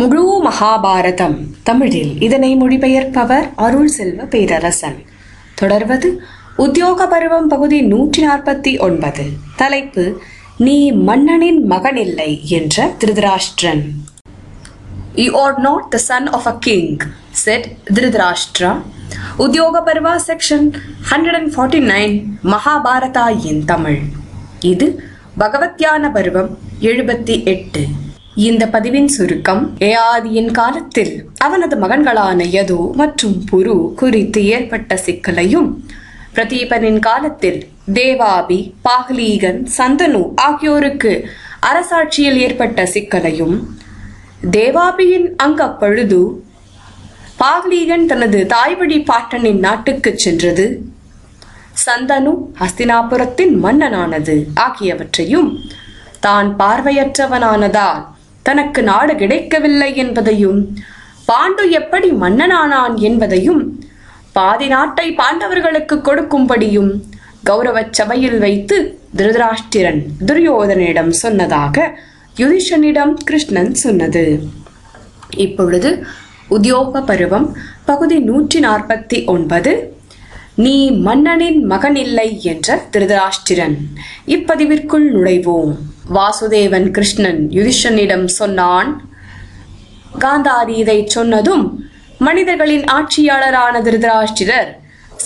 முழு மகாபாரதம். தமிழில் இதனை மொழிபெயர்ப்பவர் அருள் செல்வ பேரரசன். தொடர்வது உத்தியோக பருவம் பகுதி நூற்றி நாற்பத்தி ஒன்பது தலைப்பு நீ மன்னனின் மகனில்லை என்ற Dhritarashtra. You are not the son of a king, said Dhritarashtra. Udyoga Parva section 149 Mahabharata என் தமிழ். இது பகவத்யான பருவம் எழுபத்தி எட்டு. இந்த பதிவின் சுருக்கம் ஏஆதியின் காலத்தில் அவனது மகன்களான யது மற்றும் புரு குறித்து ஏற்பட்ட சிக்கலையும் பிரதீபனின் காலத்தில் தேவாபி பாகலீகன் சந்தனு ஆகியோருக்கு அரசாட்சியில் ஏற்பட்ட சிக்கலையும் தேவாபியின் அங்கப்பொழுது பாகலீகன் தனது தாய்வழி பாட்டனின் நாட்டுக்கு சென்றது. சந்தனு ஹஸ்தினாபுரத்தின் மன்னனானது ஆகியவற்றையும் தான் பார்வையற்றவனானதால் தனக்கு நாடு கிடைக்கவில்லை என்பதையும் பாண்டு எப்படி மன்னனானான் என்பதையும் பாதி நாட்டை பாண்டவர்களுக்கு கொடுக்கும்படியும் கௌரவச் சபையில் வைத்து திருதராஷ்டிரன் துரியோதனிடம் சொன்னதாக யுதிஷனிடம் கிருஷ்ணன் சொன்னது. இப்பொழுது உத்தியோக பருவம் பகுதி நூற்றி நாற்பத்தி ஒன்பது. நீ மன்னனின் மகன் இல்லை என்ற திருதராஷ்டிரன் இப்பதிவிற்குள் நுழைவோம். வாசுதேவன் கிருஷ்ணன் யுதிஷனிடம் சொன்னான் காந்தாரி இதை சொன்னதும் மனிதர்களின் ஆட்சியாளரான திருதராஷ்டிரர்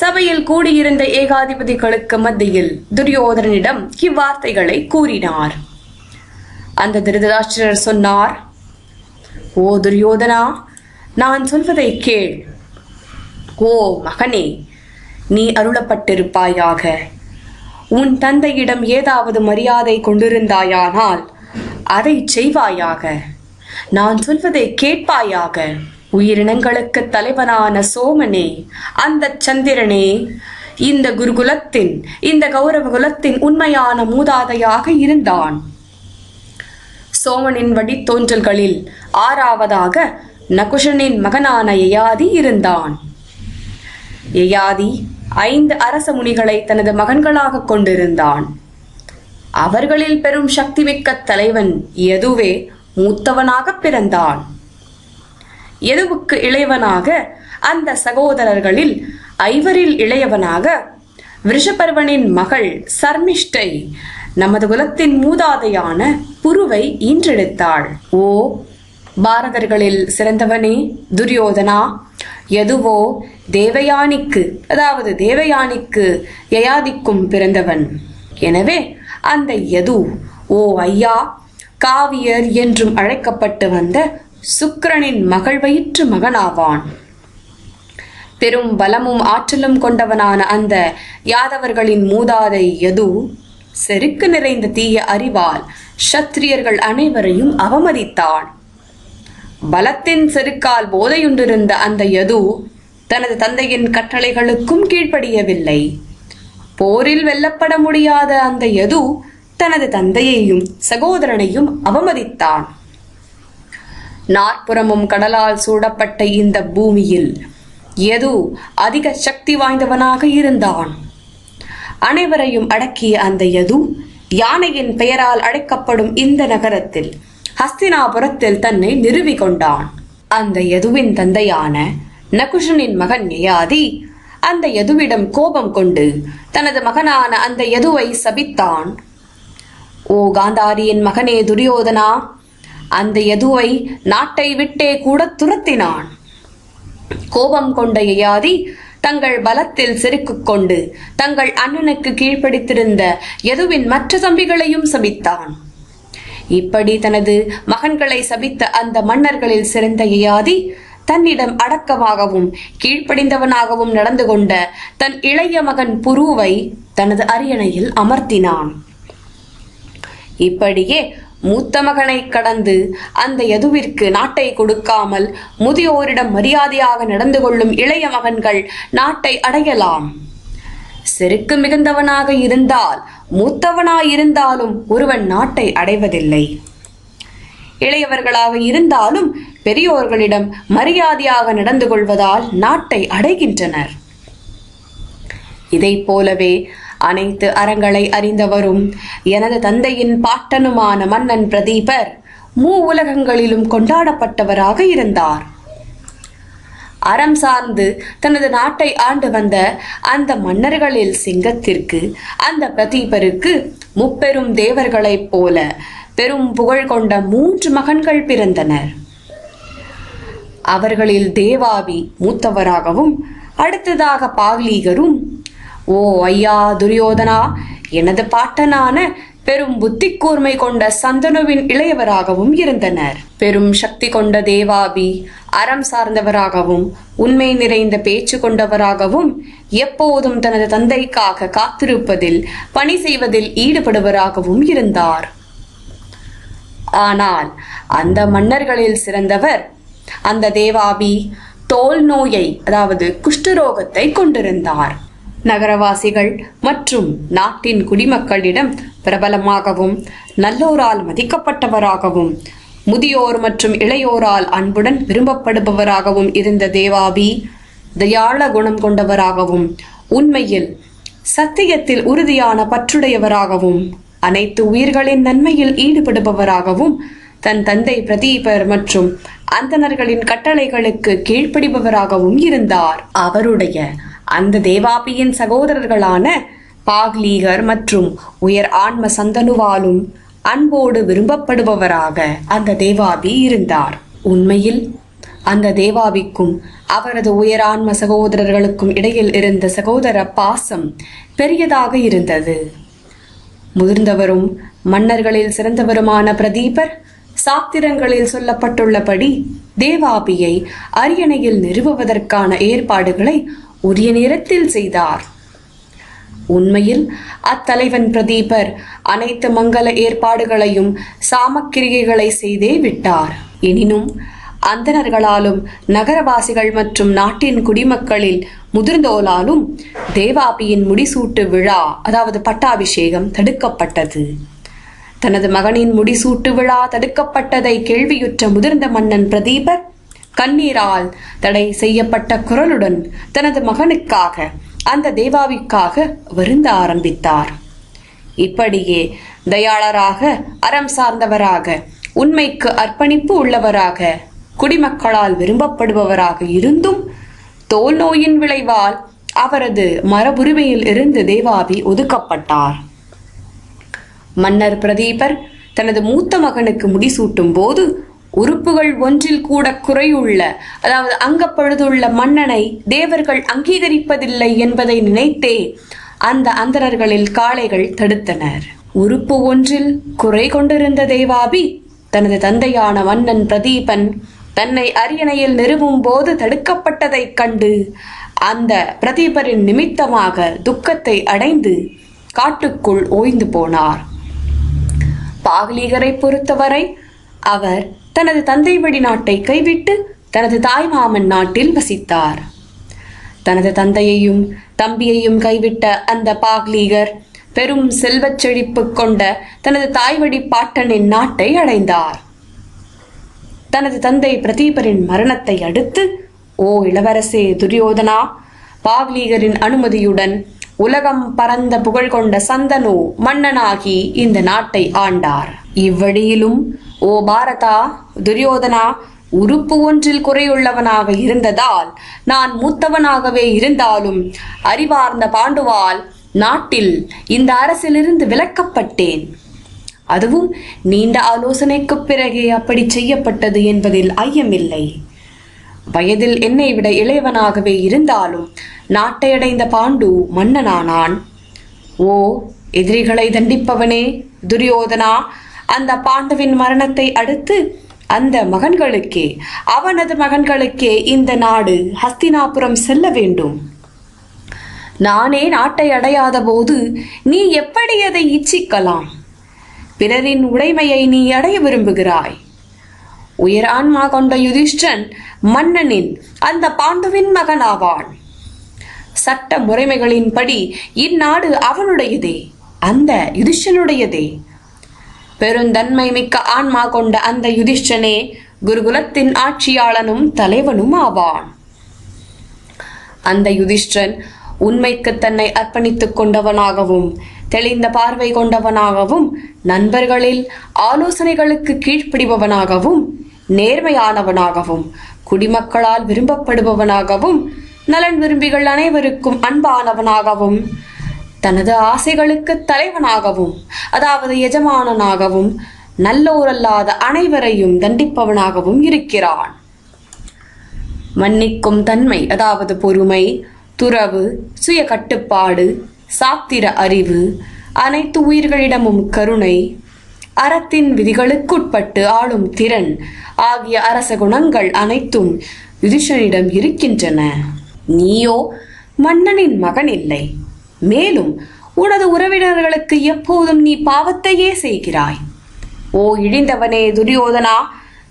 சபையில் கூடியிருந்த ஏகாதிபதிகளுக்கு மத்தியில் துரியோதனனிடம் இவ்வார்த்தைகளை கூறினார். அந்த திருதராஷ்டிரர் சொன்னார் ஓ துரியோதனா நான் சொல்வதை கேள். ஓ மகனே நீ அருளப்பட்டிருப்பாயாக. உன் தந்தையிடம் ஏதாவது மரியாதை கொண்டிருந்தாயானால் அதை செய்வாயாக. நான் சொல்வதை கேட்பாயாக. உயிரினங்களுக்கு தலைவனான சோமனே அந்த சந்திரனே இந்த குருகுலத்தின் இந்த கௌரவ குலத்தின் உண்மையான மூதாதையாக இருந்தான். சோமனின் வழித்தோன்றல்களில் ஆறாவதாக நகுஷனின் மகனான யயாதி இருந்தான். யயாதி ஐந்து அரச முனிகளை தனது மகன்களாக கொண்டிருந்தான். அவர்களில் பெரும் சக்திமிக்க தலைவன் எதுவே மூத்தவனாக பிறந்தான். எதுவுக்கு இளையவனாக அந்த சகோதரர்களில் ஐவரில் இளையவனாக விஷபர்வனின் மகள் சர்மிஷ்டை நமது குலத்தின் மூதாதையான புருவை ஈன்றெடுத்தாள். ஓ பாரதர்களில் சிறந்தவனே துரியோதனா எதுவோ தேவயானிக்கு அதாவது தேவயானிக்கு யயாதிக்கும் பிறந்தவன். எனவே அந்த யது ஓ ஐயா காவியர் என்றும் அழைக்கப்பட்டு வந்த சுக்கிரனின் மகள் வயிற்று மகனாவான். பெரும் பலமும் ஆற்றலும் கொண்டவனான அந்த யாதவர்களின் மூதாதை யது செருக்கு நிறைந்த தீய அறிவால் சத்திரியர்கள் அனைவரையும் அவமதித்தான் பலத்தின் செருக்கால் போதையுண்டிருந்த அந்த யது தனது தந்தையின் கட்டளைகளுக்கும் கீழ்ப்படியவில்லை. போரில் வெல்லப்பட முடியாத அந்த யது தனது தந்தையையும் சகோதரனையும் அவமதித்தான். நாற்புறமும் கடலால் சூடப்பட்ட இந்த பூமியில் எது அதிக சக்தி வாய்ந்தவனாக இருந்தான். அனைவரையும் அடக்கிய அந்த யது யானையின் பெயரால் அழைக்கப்படும் இந்த நகரத்தில் ஹஸ்தினாபுரத்தில் தன்னை நிறுவி கொண்டான் அந்த யதுவின் தந்தையான நகுஷனின் மகன் யயாதி அந்த யதுவிடம் கோபம் கொண்டு தனது மகனான அந்த யதுவை சபித்தான். ஓ காந்தாரியின் மகனே துரியோதனா அந்த யதுவை நாட்டை விட்டே கூட துரத்தினான் கோபம் கொண்ட யயாதி தங்கள் பலத்தில் செருக்குக் கொண்டு தங்கள் அண்ணனுக்கு கீழ்ப்படித்திருந்த யதுவின் மற்ற தம்பிகளையும் சபித்தான். இப்படி தனது மகன்களை சபித்த அந்த மன்னர்களில் சிறந்த யயாதி தன்னிடம் அடக்கமாகவும் கீழ்ப்படிந்தவனாகவும் நடந்து கொண்ட தன் இளைய மகன் புருவை தனது அரியணையில் அமர்த்தினான். இப்படியே மூத்த மகனை கடந்து அந்த யதுவிற்கு நாட்டை கொடுக்காமல் முதியோரிடம் மரியாதையாக நடந்து கொள்ளும் இளைய மகன்கள் நாட்டை அடையலாம். செருக்கு மிகுந்தவனாக இருந்தால் மூத்தவனாயிருந்தாலும் ஒருவன் நாட்டை அடைவதில்லை. இளையவர்களாக இருந்தாலும் பெரியோர்களிடம் மரியாதையாக நடந்து கொள்வதால் நாட்டை அடைகின்றனர். இதைப் போலவே அனைத்து அறங்களை அறிந்தவரும் எனது தந்தையின் பாட்டனுமான மன்னன் பிரதீபர் மூ உலகங்களிலும் கொண்டாடப்பட்டவராக இருந்தார். அறம் சார்ந்து தனது நாட்டை ஆண்டு வந்த அந்த மன்னர்களில் சிங்கத்திற்கு அந்த பிரதீபருக்கு முப்பெரும் தேவர்களைப் போல பெரும் புகழ் கொண்ட மூன்று மகன்கள் பிறந்தனர். அவர்களில் தேவாபி மூத்தவராகவும் அடுத்ததாக பாகலீகரும் ஓ ஐயா துரியோதனா எனது பாட்டனான பெரும் புத்தி கூர்மை கொண்ட சந்தனுவின் இளையவராகவும் இருந்தனர். பெரும் சக்தி கொண்ட தேவாபி அறம் சார்ந்தவராகவும் உண்மை நிறைந்த பேச்சு கொண்டவராகவும் எப்போதும் தனது தந்தைக்காக காத்திருப்பதில் பணி செய்வதில் ஈடுபடுவராகவும் இருந்தார். ஆனால் அந்த மன்னர்களில் சிறந்தவர் அந்த தேவாபி தோல் நோயை அதாவது குஷ்டரோகத்தை கொண்டிருந்தார். நகரவாசிகள் மற்றும் நாட்டின் குடிமக்களிடம் பிரபலமாகவும் நல்லோரால் மதிக்கப்பட்டவராகவும் முதியோர் மற்றும் இளையோரால் அன்புடன் விரும்பப்படுபவராகவும் இருந்த தேவாபி தயாள குணம் கொண்டவராகவும் உண்மையில் சத்தியத்தில் உறுதியான பற்றுடையவராகவும் அனைத்து உயிர்களின் நன்மையில் ஈடுபடுபவராகவும் தன் தந்தை பிரதீபர் மற்றும் அந்தணர்களின் கட்டளைகளுக்கு கீழ்ப்படிபவராகவும் இருந்தார். அவருடைய அந்த தேவாபியின் சகோதரர்களான பாக்லீகர் மற்றும் உயர் ஆன்ம சந்தனுவாலும் அன்போடு விரும்பப்படுபவராக அந்த தேவாபி இருந்தார். உண்மையில் அந்த தேவாபிக்கும் அவரது உயரான்ம சகோதரர்களுக்கும் இடையில் இருந்த சகோதர பாசம் பெரியதாக இருந்தது. முதிர்ந்தவரும் மன்னர்களில் சிறந்தவருமான பிரதீபர் சாத்திரங்களில் சொல்லப்பட்டுள்ளபடி தேவாபியை அரியணையில் நிறுவுவதற்கான ஏற்பாடுகளை உரிய நேரத்தில் செய்தார். உண்மையில் அத்தலைவன் பிரதீபர் அனைத்து மங்கள ஏற்பாடுகளையும் சாமக்கிரிகைகளை செய்தே விட்டார். எனினும் அந்தணர்களாலும் நகரவாசிகள் மற்றும் நாட்டின் குடிமக்களில் முதிர்ந்தோலாலும் தேவாபியின் முடிசூட்டு விழா அதாவது பட்டாபிஷேகம் தடுக்கப்பட்டது. தனது மகனின் முடிசூட்டு விழா தடுக்கப்பட்டதை கேள்வியுற்ற முதிர்ந்த மன்னன் பிரதீபர் கண்ணீரால் தடை செய்யப்பட்ட குரலுடன் தனது மகனுக்காக அந்த தேவாவிக்காக வருந்த ஆரம்பித்தார். இப்படியே தயாளராக அறம் சார்ந்தவராக உண்மைக்கு அர்ப்பணிப்பு உள்ளவராக குடிமக்களால் விரும்பப்படுபவராக இருந்தும் தோல் நோயின் விளைவால் அவரது மரபுரிமையில் இருந்து தேவாபி ஒதுக்கப்பட்டார். மன்னர் பிரதீபர் தனது மூத்த மகனுக்கு முடிசூட்டும் போது உறுப்புகள் ஒன்றில் கூட குறையுள்ள அதாவது அங்கப்பழுதுள்ள மன்னனை தேவர்கள் அங்கீகரிப்பதில்லை என்பதை நினைத்தே அந்த அந்தரர்களில் காளைகள் தடுத்தனர். உறுப்பு ஒன்றில் குறை கொண்டிருந்த தேவாபி தனது தந்தையான மன்னன் பிரதீபன் தன்னை அரியணையில் நிறுவும் போது தடுக்கப்பட்டதைக் கண்டு அந்த பிரதீபரின் நிமித்தமாக துக்கத்தை அடைந்து காட்டுக்குள் ஓய்ந்து போனார். பாகலீகரை பொறுத்தவரை அவர் தனது தந்தை வழி நாட்டை கைவிட்டு தனது தாய் மாமன் நாட்டில் வசித்தார். தனது தந்தையையும் தம்பியையும் கைவிட்ட அந்த பாக்லீகர் பெரும் செல்வச் செழிப்பு கொண்ட தனது தாய்வழி பாட்டனின் நாட்டை அடைந்தார். தனது தந்தை பிரதீபரின் மரணத்தை அடுத்து ஓ இளவரசே துரியோதனா பாக்லீகரின் அனுமதியுடன் உலகம் பரந்த புகழ் கொண்ட சந்தனு மன்னனாகி இந்த நாட்டை ஆண்டார். இவ்வழியிலும் ஓ பாரதா துரியோதனா உறுப்பு ஒன்றில் குறையுள்ளவனாக இருந்ததால் நான் மூத்தவனாகவே இருந்தாலும் அறிவார்ந்த பாண்டுவால் நாட்டில் இந்த அரசிலிருந்து விலக்கப்பட்டேன். அதுவும் நீண்ட ஆலோசனைக்குப் பிறகே அப்படி செய்யப்பட்டது என்பதில் ஐயமில்லை. வயதில் என்னை விட இளையவனாகவே இருந்தாலும் நாட்டை அடைந்த பாண்டு மன்னனானான். ஓ எதிரிகளை தண்டிப்பவனே துரியோதனா அந்த பாண்டவின் மரணத்தை அடுத்து அந்த மகன்களுக்கே அவனது மகன்களுக்கே இந்த நாடு ஹஸ்தினாபுரம் செல்ல வேண்டும். நானே நாட்டை அடையாத போது நீ எப்படி அதை இச்சிக்கலாம்? பிறரின் உடைமையை நீ அடைய விரும்புகிறாய். உயர் ஆன்மா கொண்ட யுதிஷ்டன் மன்னனின் அந்த பாண்டுவின் மகனாவான். சட்ட முறைமைகளின்படி இந்நாடு அவனுடையதே அந்த யுதிஷ்டனுடையதே. பெருந்தன்மை மிக்க ஆன்மா கொண்ட அந்த யுதிஷ்டனே குருகுலத்தின் ஆட்சியாளனும் தலைவனும் ஆவான். அந்த யுதிஷ்டன் உண்மைக்கு தன்னை அர்ப்பணித்துக் கொண்டவனாகவும் தெளிந்த பார்வை கொண்டவனாகவும் நண்பர்களில் ஆலோசனைகளுக்கு கீழ்ப்படிபவனாகவும் நேர்மையானவனாகவும் குடிமக்களால் விரும்பப்படுபவனாகவும் நலன் விரும்பிகள் அனைவருக்கும் அன்பானவனாகவும் தனது ஆசைகளுக்கு தலைவனாகவும் அதாவது எஜமானனாகவும் நல்லோரல்லாத அனைவரையும் தண்டிப்பவனாகவும் இருக்கிறான். மன்னிக்கும் தன்மை அதாவது பொறுமை துறவு சுய கட்டுப்பாடு சாத்திர அறிவு அனைத்து உயிர்களிடமும் கருணை அறத்தின் விதிகளுக்குட்பட்டு ஆளும் திறன் ஆகிய அரச குணங்கள் அனைத்தும் யுதிஷனிடம் இருக்கின்றன. நீயோ மன்னனின் மகன் இல்லை. மேலும் உனது உறவினர்களுக்கு எப்போதும் நீ பாவத்தையே செய்கிறாய். ஓ இழிந்தவனே துரியோதனா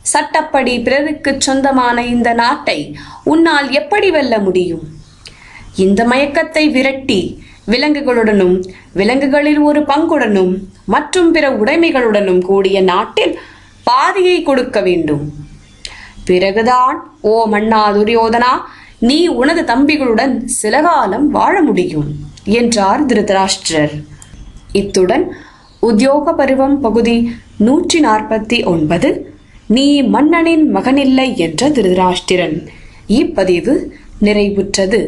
சட்டப்படி பிறருக்குச் சொந்தமான இந்த நாட்டை உன்னால் எப்படி வெல்ல முடியும்? இந்த மயக்கத்தை விரட்டி விலங்குகளுடனும் விலங்குகளில் ஒரு பங்குடனும் மற்றும் பிற உடைமைகளுடனும் கூடிய நாட்டில் பாதியை கொடுக்க வேண்டும். பிறகுதான் ஓ மன்னா துரியோதனா நீ உனது தம்பிகளுடன் சில காலம் வாழ முடியும் என்றார் திருதராஷ்டிரர். இத்துடன் உத்தியோக பருவம் பகுதி நூற்றி நாற்பத்தி ஒன்பது நீ மன்னனின் மகனில்லை என்ற திருதராஷ்டிரன். இப்பதிவு நிறைவுற்றது.